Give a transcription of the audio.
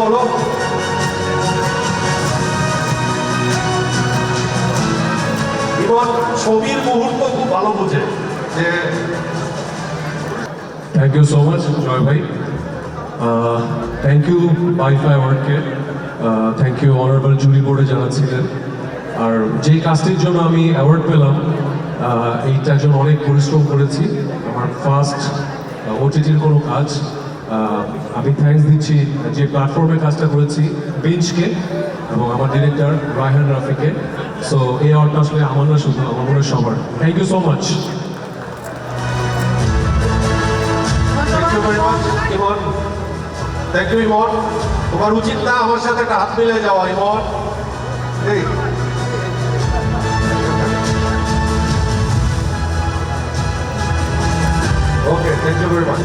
বলো। ইমন ছবির মুহূর্ত খুব ভালো বোঝে যে thank you so much Joy ভাই। থ্যাংক ইউ বাই ওয়াইফাই ওয়ার্ডকে থ্যাংক ইউ অনারেবল জুরি বোর্ডে যারা ছিলেন আর যেই কাজটির জন্য আমি অ্যাওয়ার্ড পেলাম এইটার জন্য অনেক পরিশ্রম করেছি। আমার ফার্স্ট ওটিটির কোনো কাজ আমি থ্যাঙ্কস দিচ্ছি যে প্ল্যাটফর্মে কাজটা করেছি বেঞ্চকে এবং আমার ডিরেক্টর রায়হান রাফিকে সো এই অ্যাওয়ার্ডটা আসলে আমার না, শুধু আমার সবার। Thank you so much thank you Emon. তোমার উচিত না আমার সাথে একটা হাত মিলে যাওয়া, ইমন। এই। Okay thank you very much